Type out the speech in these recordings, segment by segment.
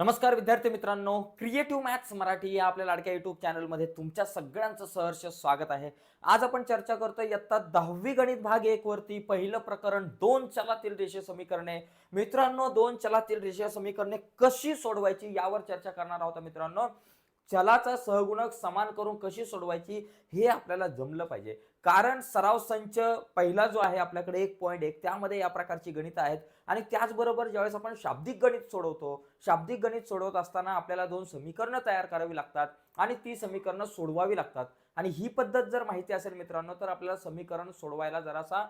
नमस्कार विद्यार्थी मित्रांनो क्रिएटिव्ह मॅथ्स मराठी या आपल्या लाडक्या युट्यूब चॅनलमध्ये तुमच्या सगळ्यांचं सहर्ष स्वागत आहे. आज आपण चर्चा करतोय इयत्ता दहावी गणित भाग एक वरती पहिलं प्रकरण दोन चलातील रेषीय समीकरणे. मित्रांनो दोन चलातील रेषीय समीकरणे कशी सोडवायची यावर चर्चा करणार आहोत मित्रांनो. चलाचा सहगुणक समान करून कशी सोडवायची हे आपल्याला जमलं पाहिजे. कारण सराव संच पहिला जो आहे आपल्याकडे एक पॉईंट एक त्यामध्ये या प्रकारची गणित आहेत. आणि त्याचबरोबर ज्यावेळेस आपण शाब्दिक गणित सोडवतो शाब्दिक गणित सोडवत असताना आपल्याला दोन समीकरणं तयार करावी लागतात आणि ती समीकरणं सोडवावी लागतात. आणि ही पद्धत जर माहिती असेल मित्रांनो तर आपल्याला समीकरण सोडवायला जरासा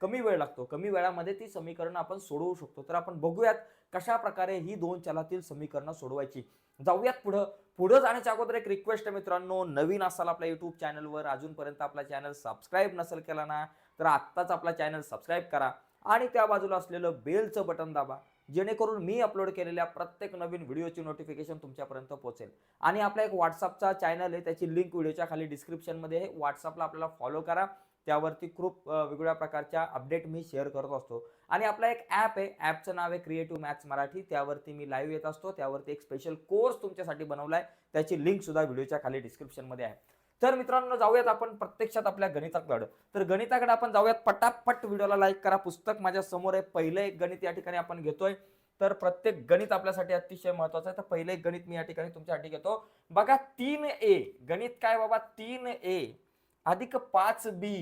कमी वेळ लागतो. कमी वेळामध्ये ती समीकरणं आपण सोडवू शकतो. तर आपण बघूयात कशा प्रकारे ही दोन चलातील समीकरणं सोडवायची. जाऊयात पुढं. पुढं जाण्याच्या अगोदर एक रिक्वेस्ट आहे मित्रांनो. नवीन असाल आपल्या युट्यूब चॅनलवर अजूनपर्यंत आपला चॅनल सबस्क्राईब नसेल केला ना तर आत्ताच आपला चॅनल सबस्क्राईब करा. आणि त्या बाजूला असलेलं बेलचं बटन दाबा. जेणेकरून मी अपलोड केलेल्या प्रत्येक नवीन व्हिडिओची नोटिफिकेशन तुमच्यापर्यंत पोहोचेल. आणि आपला एक व्हॉट्सअपचा चॅनल आहे त्याची लिंक व्हिडिओच्या खाली डिस्क्रिप्शनमध्ये आहे. व्हॉट्सअपला आपल्याला फॉलो करा. त्यावरती खूप वेगवेगळ्या प्रकारच्या अपडेट मी शेअर करत असतो. आणि आपला एक ॲप आहे. ॲपचं नाव आहे क्रिएटिव्ह मॅथ्स मराठी त्यावरती मी लाईव्ह येत असतो. त्यावरती एक स्पेशल कोर्स तुमच्यासाठी बनवलाय. त्याची लिंक सुद्धा व्हिडिओच्या खाली डिस्क्रिप्शनमध्ये आहे. तर मित्रांनो जाऊयात आपण प्रत्यक्षात आपल्या गणिताकडं. तर गणिताकडे आपण जाऊयात. पटापट व्हिडिओला लाईक करा. पुस्तक माझ्यासमोर आहे. पहिलं एक गणित या ठिकाणी आपण घेतोय. तर प्रत्येक गणित आपल्यासाठी अतिशय महत्वाचं आहे. तर पहिलं एक गणित मी या ठिकाणी तुमच्यासाठी घेतो. बघा तीन ए. गणित काय बाबा? तीन ए. अधिक पाच बी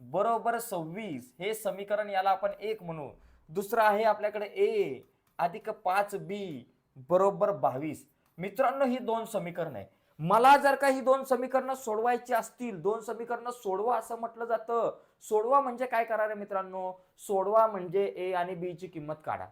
बरोबर सव्वीस हे समीकरण याला आपण एक म्हणू. दुसरं आहे आपल्याकडे ए अधिक पाच बी बरोबर बावीस. मित्रांनो ही दोन समीकरण आहे. मला जर का ही दोन समीकरणं सोडवायची असतील दोन समीकरणं सोडवा असं म्हटलं जातं. सोडवा म्हणजे काय करा मित्रांनो? सोडवा म्हणजे ए आणि बी ची किंमत काढा.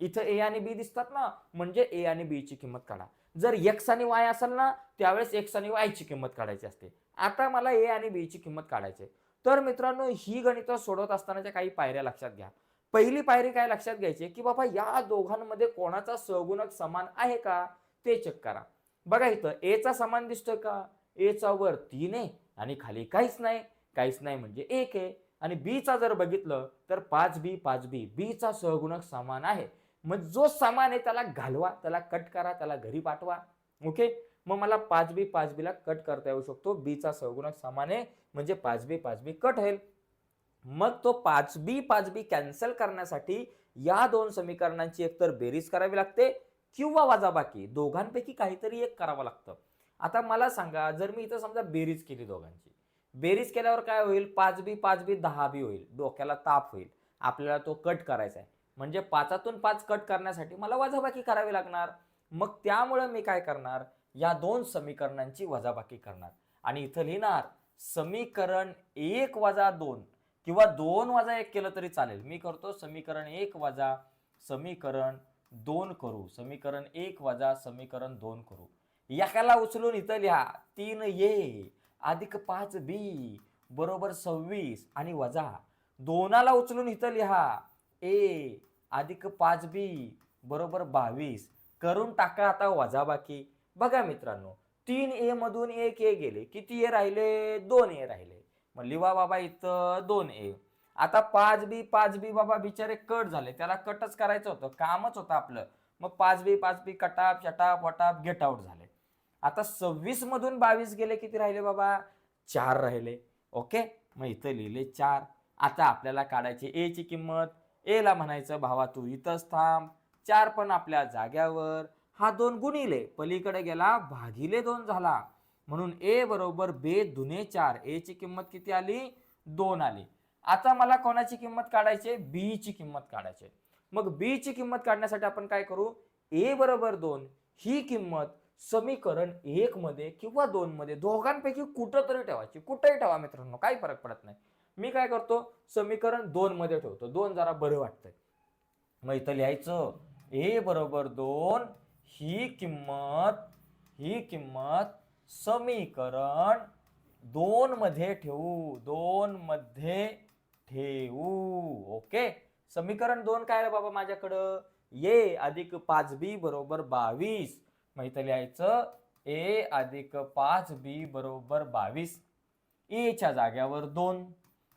इथं ए आणि बी दिसतात ना म्हणजे ए आणि बी ची किंमत काढा. जर एक्स आणि वाय असेल ना त्यावेळेस एक्स आणि वाय ची किंमत काढायची असते. आता मला ए आणि बी ची किंमत काढायची आहे. तर मित्रांनो ही गणितं सोडवत असतानाच्या काही पायऱ्या लक्षात घ्या. पहिली पायरी काय लक्षात घ्यायची की बाबा या दोघांमध्ये कोणाचा सहगुणक समान आहे का? ते चेक करा. बघा इथं ए चा समान दिसतोय का? एचा वर तीन आहे आणि खाली काहीच नाही. काहीच नाही म्हणजे एक आहे. आणि बीचा जर बघितलं तर पाच बी पाच बी बी चा सहगुणक समान आहे. मग जो समान आहे त्याला घालवा त्याला कट करा त्याला घरी पाठवा. ओके मग मला पाच बी पाच बीला कट करता येऊ शकतो. बीचा सहगुणक समान आहे म्हणजे पाच बी पाच बी कट होईल. मग तो पाच बी पाच बी कॅन्सल करण्यासाठी या दोन समीकरणांची एकतर बेरीज करावी लागते किंवा वजाबाकी दोघांपैकी काहीतरी एक करावं लागतं. आता मला सांगा जर मी इथं समजा बेरीज केली दोघांची. बेरीज केल्यावर काय होईल? पाच बी पाच बी दहा बी होईल. डोक्याला ताप होईल. आपल्याला तो कट करायचा आहे. म्हणजे पाचातून पाच कट करण्यासाठी मला वजाबाकी करावी लागणार. मग त्यामुळे मी काय करणार? या दोन समीकरणांची वजाबाकी करणार. आणि इथं लिहिणार समीकरण एक वजा दोन किंवा दोन वजा एक केलं तरी चालेल. मी करतो समीकरण एक वजा समीकरण दोन करू. समीकरण एक वजा समीकरण दोन करू. एकाला उचलून इथं लिहा तीन ए अधिक पाच बी बरोबर सव्वीस आणि वजा. दोनाला उचलून इथं लिहा ए अधिक पाच बी बरोबर बावीस. करून टाका आता वजाबाकी. बघा मित्रांनो तीन ए मधून एक ए गेले. किती ए राहिले? दोन ए राहिले. मग लिवा बाबा इथं दोन ए आता पाच बी पाच बी बाबा बिचारे कट झाले. त्याला कटच करायचं होतं. कामच होतं आपलं. मग पाच बी पाच B cut up shut up what up get out झाले. आता सव्वीस मधून बावीस गेले किती राहिले बाबा? चार राहिले. ओके? मग इथं लिहिले चार. आता आपल्याला काढायची ए ची किंमत. ए ला म्हणायचं भावा तू इथंच थांब. चार पण आपल्या जाग्यावर. हा दोन गुणिले पलीकडे गेला भागिले दोन झाला. म्हणून ए बरोबर बे दुने चार. ए ची किंमत किती आली? दोन आली. आता मला कोणाची किंमत काढायची? बी ची किंमत काढायची. आहे. मग बी ची किंमत काढण्यासाठी आपण काय करू? ए बरोबर दोन. ही किंमत समीकरण एक मध्ये किंवा दोन मध्ये दोघांपैकी कुठं तरी ठेवायची. कुठंही ठेवा मित्रांनो काही फरक पडत नाही. मी काय करतो? समीकरण दोन मध्ये ठेवतो. दोन जरा बरं वाटतंय. मग इथं लिहायचं ए बरोबर दोन ही किंमत ही किंमत समीकरण दोन मध्ये ठेवू दोन मध्ये ठेवू. ओके? समीकरण दोन काय रे बाबा माझ्याकडं? ए अधिक पाच बी बरोबर बावीस. मग इथं लिहायचं? ए अधिक पाच बी बरोबर बावीस. एच्या जाग्यावर दोन.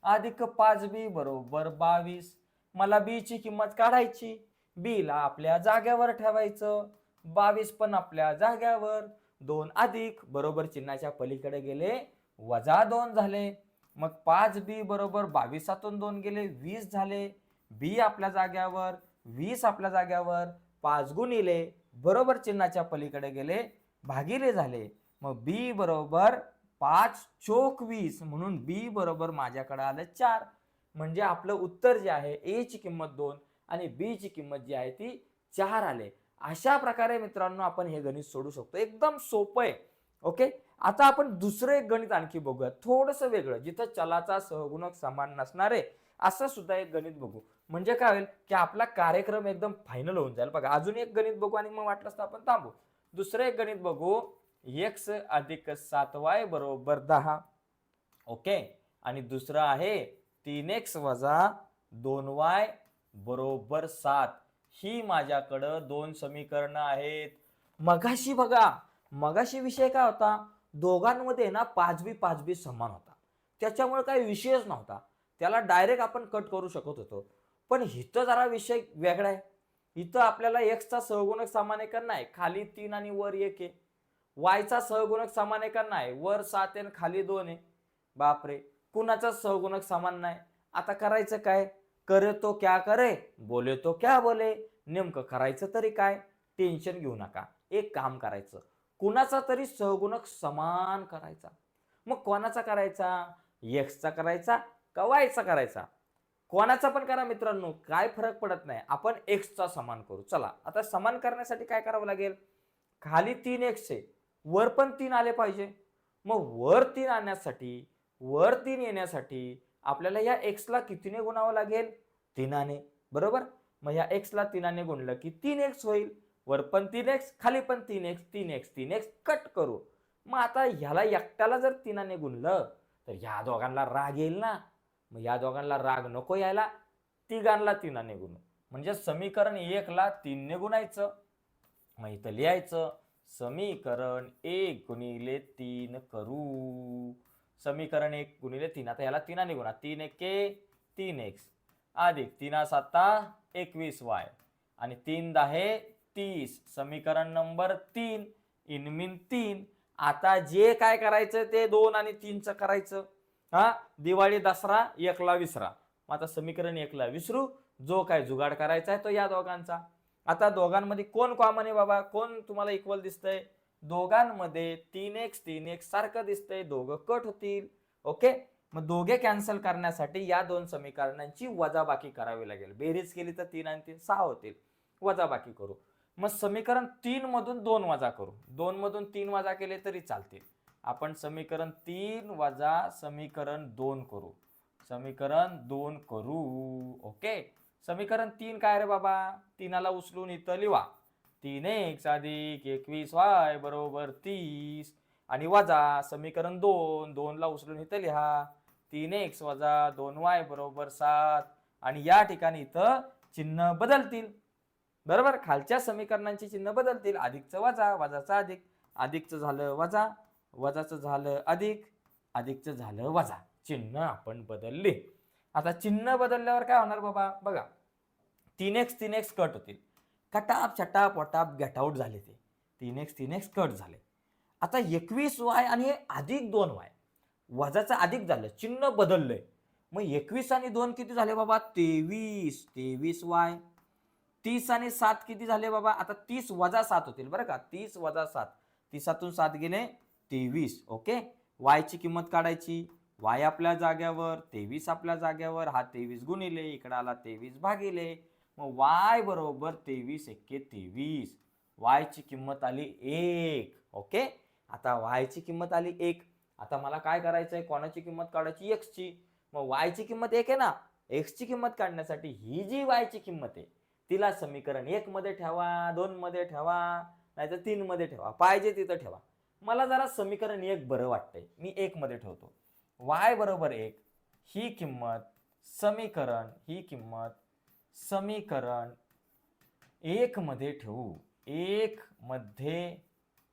अधिक पाच बी बरोबर बावीस. मला बीची किंमत काढायची. बीला आपल्या जाग्यावर ठेवायचं. बावीस पण आपल्या जाग्यावर. दोन अधिक बरोबर चिन्हाच्या पलीकडे गेले वजा दोन झाले. मग पाच बी बरोबर बावीसातून दोन गेले वीस झाले. बी आपल्या जाग्यावर वीस आपल्या जाग्यावर पाच गुणिले बरोबर चिन्हाच्या पलीकडे गेले भागिले झाले. मग बी बरोबर पाच चोक वीस म्हणून बी बरोबर माझ्याकडे आलं चार. म्हणजे आपलं उत्तर जे आहे ए ची किंमत दोन आणि बी ची किंमत जी आहे ती चार आले. अशा प्रकारे मित्रांनो आपण हे गणित सोडू शकतो. एकदम सोपं आहे. ओके? आता आपण दुसरं एक गणित आणखी बघूया थोडंसं वेगळं. जिथं चलाचा सहगुणक समान नसणार आहे असं सुद्धा एक गणित बघू. म्हणजे काय होईल? की आपला कार्यक्रम एकदम फायनल होऊन जाईल. बघा अजून एक गणित बघू आणि मग वाटलंच तर आपण थांबू. दुसरं एक गणित बघू. एक्स अधिक सात वाय बरोबर दहा. ओके? आणि दुसरं आहे तीन एक्स वजा दोन वाय बरोबर सात. ही माझ्याकडं दोन समीकरणं आहेत. मगाशी बघा मगाशी विषय काय होता? दोघांमध्ये ना पाचवी पाचवी समान होता. त्याच्यामुळे काही विषयच नव्हता. त्याला डायरेक्ट आपण कट करू शकत होतो. पण इथं जरा विषय वेगळा आहे. इथं आपल्याला एक्सचा सहगुणक सामान्यकरण आहे खाली तीन आणि वर एक आहे. वायचा सहगुणक सामान्यकरण आहे वर सात आहे आणि खाली दोन आहे. बापरे कुणाचा सहगुणक समान नाही? आता करायचं काय? करे तो क्या करे बोले तो क्या बोले नेमकं करायचं तरी काय? टेन्शन घेऊ नका. एक काम करायचं. कुणाचा तरी सहगुणक समान करायचा. मग कोणाचा करायचा? एक्सचा करायचा का वायचा करायचा? कोणाचा पण करा मित्रांनो काय फरक पडत नाही. आपण एक्सचा समान करू. चला आता समान करण्यासाठी काय करावं लागेल? खाली तीन एक्स आहे. वर पण तीन आले पाहिजे. मग वर तीन आणण्यासाठी वर तीन येण्यासाठी आपल्याला या एक्सला कितीने गुणावं लागेल? तीनाने. बरोबर? मग या एक्सला तीनाने गुणलं की तीन एक्स होईल. वर पण तीन एक्स खाली पण तीन एक्स तीन एक्स तीन एक्स कट करू. मग आता ह्याला एकट्याला जर तीनाने गुणलं तर ह्या दोघांना राग येईल ना? मग या दोघांना राग नको यायला. तिघांना तीनाने गुणू. म्हणजे समीकरण एकला तीनने गुणायचं. मग इथं लिहायचं समीकरण एक गुणिले तीन करू. समीकरण एक गुणिले तीन. आता याला तीनाने गुणा. तीन एक के तीन एक्स. अधिक तीना साता एकवीस वाय. आणि तीन दहा तीस. समीकरण नंबर तीन. इनमिन तीन. आता जे काय करायचं ते दोन आणि तीनचं करायचं. हा? दिवाळी दसरा एकला विसरा. मग आता समीकरण एकला विसरू. जो काय जुगाड करायचा आहे तो या दोघांचा. आता दोघांमध्ये कोण कॉमन आहे बाबा? कोण तुम्हाला इक्वल दिसतंय? दोघांमध्ये तीन एक्स तीन एक्स सारखं दिसतंय दोघं कट होतील. ओके? मग दोघे कॅन्सल करण्यासाठी या दोन समीकरणांची वजाबाकी करावी लागेल. बेरीज केली तर तीन आणि तीन सहा होतील. वजाबाकी करू. मग समीकरण तीन मधून दोन वजा करू. दोन मधून तीन वजा केले तरी चालतील. आपण समीकरण तीन वजा समीकरण दोन करू. समीकरण दोन करू. ओके? समीकरण तीन काय रे बाबा? तीनाला उचलून इथं लिवा. तीन एक्स अधिक एकवीस वाय बरोबर तीस. आणि वजा समीकरण दोन दोनला उचलून इथं लिहा. तीन एक्स वजा दोन वाय बरोबर सात. आणि या ठिकाणी इथं चिन्ह बदलतील. बरोबर? खालच्या समीकरणांची चिन्ह बदलतील. अधिकचं वजा वजाचं अधिक. अधिकचं झालं वजा वजाचं झालं अधिक. अधिकचं झालं वजा. चिन्ह आपण बदलले. आता चिन्ह बदलल्यावर काय होणार बाबा? बघा. तीन एक्स तीन एक्स कट होतील. Cut up shut up what up get out झाले ते. तीन एक्स तीन एक्स कट झाले. आता एकवीस वाय आणि हे अधिक दोन वाय वजाचं अधिक झालं चिन्ह बदललंय. मग एकवीस आणि दोन किती झाले बाबा? तेवीस तेवीस वाय तीस आणि सात किती झाले बाबा? आता तीस वजा सात होतील बरं का? तीस वजा सात. तीसातून सात गेले तेवीस ओके? वायची किंमत काढायची. वाय आपल्या जाग्यावर तेवीस आपल्या जाग्यावर. हा तेवीस गुणिले इकडे आला तेवीस भागिले. मग वाय बरोबर तेवीस एक्के तेवीस. वायची किंमत आली एक. ओके? आता वायची किंमत आली एक. आता मला काय करायचं आहे कोणाची किंमत काढायची? एक्सची मग वायची किंमत एक आहे ना? एक्सची किंमत काढण्यासाठी ही जी वायची किंमत आहे तिला समीकरण एक मध्ये ठेवा दोन मध्ये ठेवा नाहीतर तीन मध्ये ठेवा. पाहिजे तिथं ठेवा. मला जरा समीकरण एक बरं वाटतंय. मी एक मध्ये ठेवतो. वाय बरोबर एक. ही किंमत समीकरण ही किंमत समीकरण एक मध्ये ठेवू. एक मध्ये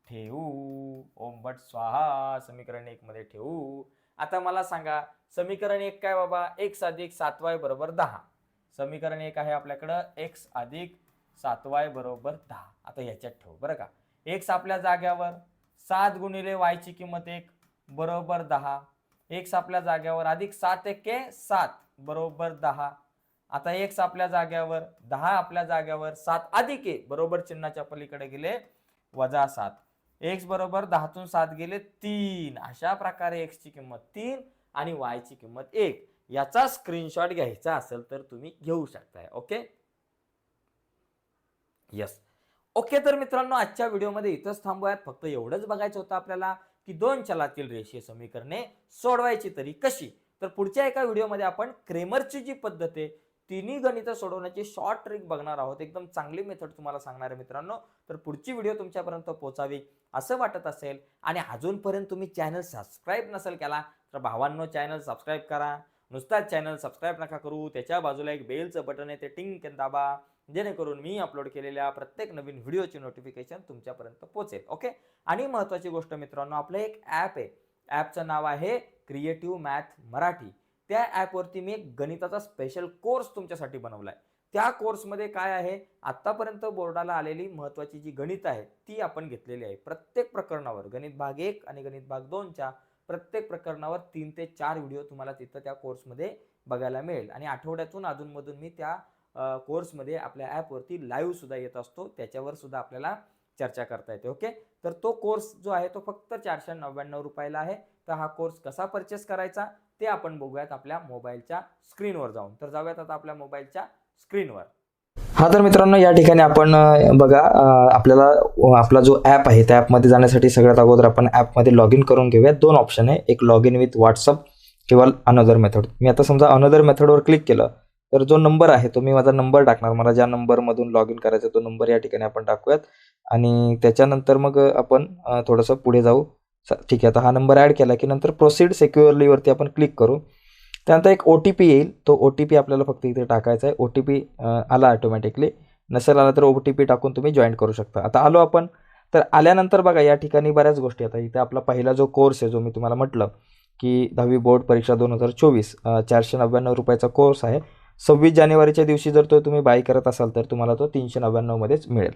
ठेवू. ओम भट स्वाहा समीकरण एक मध्ये ठेवू. आता मला सांगा समीकरण एक काय बाबा? एक्स अधिक सातवाय बरोबर दहा. समीकरण एक आहे आपल्याकडं एक्स अधिक सातवाय बरोबर दहा. आता ह्याच्यात ठेवू बरं का? एक्स आपल्या जाग्यावर सात गुणिले वायची किंमत एक बरोबर दहा. एक्स आपल्या जाग्यावर अधिक सात एके सात बरोबर दहा. आता एक्स आपल्या जाग्यावर दहा आपल्या जाग्यावर सात अधिक एक बरोबर चिन्हाच्या पलीकडे गेले वजा सात. एक्स बरोबर दहातून सात गेले तीन. अशा प्रकारे एक्सची किंमत तीन आणि वायची किंमत एक. याचा स्क्रीनशॉट घ्यायचा असेल तर तुम्ही घेऊ शकताय ओके यस ओके तर मित्रांनो आजच्या व्हिडिओमध्ये इथंच थांबूयात. फक्त एवढंच बघायचं होतं आपल्याला की दोन चलातील रेषीय समीकरणे सोडवायची तरी कशी? तर पुढच्या एका व्हिडिओमध्ये आपण क्रेमरची जी पद्धत आहे तिन्ही गणितं सोडवण्याची शॉर्ट ट्रिक बघणार आहोत. एकदम चांगली मेथड तुम्हाला सांगणार आहे मित्रांनो. तर पुढची व्हिडिओ तुमच्यापर्यंत पोचावी असं वाटत असेल आणि अजूनपर्यंत तुम्ही चॅनल सबस्क्राईब नसेल केला तर भावांनो चॅनल सबस्क्राईब करा. नुसताच चॅनल सबस्क्राईब नका करू. त्याच्या बाजूला एक बेलचं बटन आहे ते टिंग दाबा. जेणेकरून मी अपलोड केलेल्या प्रत्येक नवीन व्हिडिओची नोटिफिकेशन तुमच्यापर्यंत पोहोचेल. ओके आणि महत्त्वाची गोष्ट मित्रांनो आपलं एक ॲप आहे. ॲपचं नाव आहे क्रिएटिव्ह मॅथ मराठी. त्या ॲपवरती मी एक गणिताचा स्पेशल कोर्स तुमच्यासाठी बनवला आहे त्या कोर्समध्ये काय आहे? आत्तापर्यंत बोर्डाला आलेली महत्त्वाची जी गणित आहे ती आपण घेतलेली आहे. प्रत्येक प्रकरणावर गणित भाग एक आणि गणित भाग दोनच्या प्रत्येक प्रकरणावर तीन ते चार व्हिडिओ तुम्हाला तिथं त्या कोर्समध्ये बघायला मिळेल. आणि आठवड्यातून अधूनमधून मी त्या कोर्समध्ये आपल्या ॲपवरती लाईव्ह सुद्धा येत असतो. त्याच्यावर सुद्धा आपल्याला चर्चा करता येते ओके तर तो कोर्स जो आहे तो फक्त चारशे नव्याण्णव रुपयाला आहे. तर हा कोर्स कसा परचेस करायचा? ते आपण बघूयात आपल्या मोबाईलच्या स्क्रीनवर जाऊन. तर जाऊयात आता आपल्या मोबाईलच्या स्क्रीनवर. हा तर मित्रांनो या ठिकाणी आपण बघा आपल्याला आपला जो ॲप आहे त्या ॲपमध्ये जाण्यासाठी सगळ्यात अगोदर आपण ॲपमध्ये लॉग इन करून घेऊयात. दोन ऑप्शन आहे. एक लॉग इन विथ व्हॉट्सअप किंवा अनदर मेथड मी आता समजा अनदर मेथडवर क्लिक केलं तर जो नंबर आहे तो मी माझा नंबर टाकणार. मला ज्या नंबरमधून लॉग इन करायचा तो नंबर या ठिकाणी आपण टाकूयात. आणि त्याच्यानंतर मग आपण थोडंसं पुढे जाऊ. ठीक आहे आता हा नंबर ॲड केला की नंतर प्रोसीड सेक्युअरलीवरती आपण क्लिक करू. त्यानंतर एक ओ टी पी येईल. तो ओ टी पी आपल्याला फक्त इथे टाकायचा आहे. ओ टी पी आला ऑटोमॅटिकली नसेल आला तर ओ टी पी टाकून तुम्ही जॉईन करू शकता. आता आलो आपण. तर आल्यानंतर बघा या ठिकाणी बऱ्याच गोष्टी आता इथे आपला पहिला जो कोर्स आहे जो मी तुम्हाला म्हटलं की दहावी बोर्ड परीक्षा दोन हजार चोवीस चारशे नव्याण्णव रुपयाचा कोर्स आहे. सव्वीस जानेवारीच्या दिवशी जर तो तुम्ही बाय करत असाल तर तुम्हाला तो तीनशे नव्याण्णवमध्येच मिळेल.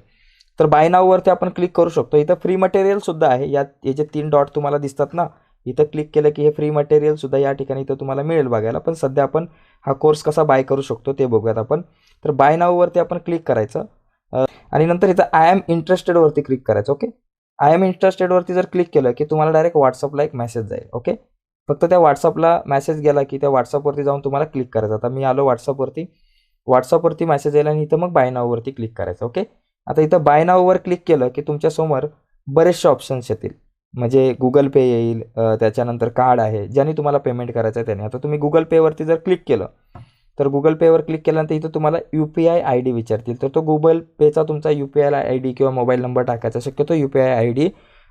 तर बाय नाववरती आपण क्लिक करू शकतो. इथं फ्री मटेरियलसुद्धा आहे. यात याचे तीन डॉट तुम्हाला दिसतात ना इथं क्लिक केलं की हे फ्री मटेरियलसुद्धा या ठिकाणी इथं तुम्हाला मिळेल बघायला. पण सध्या आपण हा कोर्स कसा बाय करू शकतो ते बघूयात आपण. तर बाय नाववरती आपण क्लिक करायचं. आणि नंतर इथं आय एम इंटरेस्टेडवरती क्लिक करायचं ओके आय एम इंटरेस्टेडवरती जर क्लिक केलं की तुम्हाला डायरेक्ट व्हॉट्सअपला एक मेसेज जाईल ओके फक्त त्या व्हॉट्सअपला मेसेज गेला की त्या व्हॉट्सअपवरती जाऊन तुम्हाला क्लिक करायचं. आता मी आलो व्हॉट्सअपवरती व्हॉट्सअपवरती मेसेज येईल आणि इथं मग बाय नाववरती क्लिक करायचं ओके आता इथं बाय नाववर क्लिक केलं की तुमच्यासमोर बरेचसे ऑप्शन्स येतील. म्हणजे गुगल पे येईल त्याच्यानंतर कार्ड आहे ज्याने तुम्हाला पेमेंट करायचं आहे त्याने. आता तुम्ही गुगल पेवरती जर क्लिक केलं तर गुगल पेवर क्लिक केल्यानंतर इथं तुम्हाला U P I I D विचारतील. तर तो गुगल पेचा तुमचा U P I I D किंवा मोबाईल नंबर टाकायचा शक्यतो U P I I D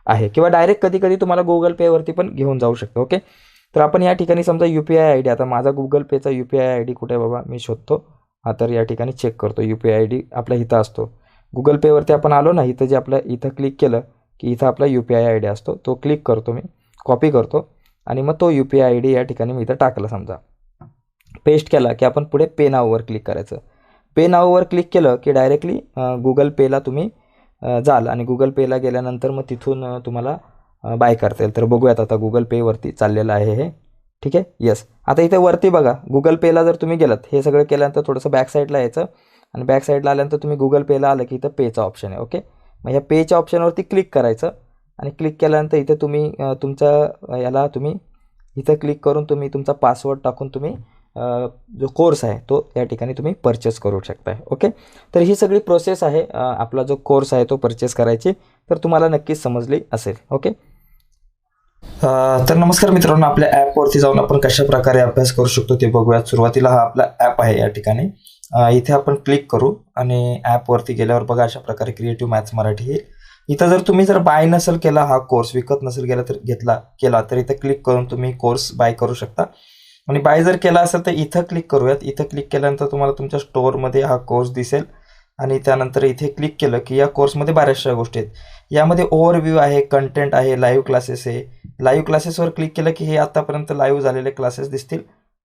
आहे. किंवा डायरेक्ट कधी कधी तुम्हाला गुगल पेवरती पण घेऊन जाऊ शकतो ओके तर आपण या ठिकाणी समजा U P I I D आता माझा गुगल पेचा U P I I D कुठे बाबा? मी शोधतो. हा तर या ठिकाणी चेक करतो. U P I I D आपल्या इथं असतो. गुगल पेवरती आपण आलो ना इथं जे आपलं इथं क्लिक केलं की इथं आपला U P I I D असतो तो क्लिक करतो मी कॉपी करतो आणि मग तो U P I I D या ठिकाणी मी इथं टाकला समजा. पेस्ट केला की आपण पुढे पे नाववर क्लिक करायचं. पे नाववर क्लिक केलं की डायरेक्टली गुगल पेला तुम्ही जाल आणि गुगल पेला गेल्यानंतर मग तिथून तुम्हाला बाय करता येईल. तर बघूयात आता गुगल पेवरती चाललेलं आहे हे. ठीक आहे? येस आता इथे वरती बघा. गुगल पेला जर तुम्ही गेलात हे सगळं केल्यानंतर थोडंसं बॅक साईडला यायचं. आणि बॅक साईडला आल्यानंतर तुम्ही गुगल पेला आलं की इथं पेचा ऑप्शन आहे ओके मग ह्या पेच्या ऑप्शनवरती क्लिक करायचं आणि क्लिक केल्यानंतर इथे तुम्ही तुमच्या याला तुम्ही इथं क्लिक करून तुम्ही तुमचा पासवर्ड टाकून तुम्ही जो कोर्स आहे तो या ठिकाणी तुम्ही परचेस करू शकताय ओके तर ही सगळी प्रोसेस आहे आपला जो कोर्स आहे तो परचेस करायची तर तुम्हाला नक्कीच समजली असेल ओके तर नमस्कार मित्रांनो आपल्या ॲपवरती जाऊन आपण कशा प्रकारे अभ्यास करू शकतो ते बघूयात. सुरुवातीला हा आपला ॲप आहे या ठिकाणी. इथे आपण क्लिक करू आणि ॲपवरती गेल्यावर बघा अशा प्रकारे क्रिएटिव्ह मॅथ्स मराठी येईल इथं जर तुम्ही जर बाय नसेल केला हा कोर्स विकत नसेल गेला तर घेतला केला तर इथं क्लिक करून तुम्ही कोर्स बाय करू शकता. आणि बाय जर केला असेल तर इथं क्लिक करूयात. इथं क्लिक केल्यानंतर तुम्हाला तुमच्या स्टोअरमध्ये हा कोर्स दिसेल. आणि त्यानंतर इथे क्लिक केलं की या कोर्समध्ये बऱ्याचशा गोष्टी आहेत. यामध्ये ओव्हरव्ह्यू आहे कंटेंट आहे लाईव्ह क्लासेस आहे. लाईव्ह क्लासेसवर क्लिक केलं की हे आतापर्यंत लाईव्ह झालेले क्लासेस दिसतील.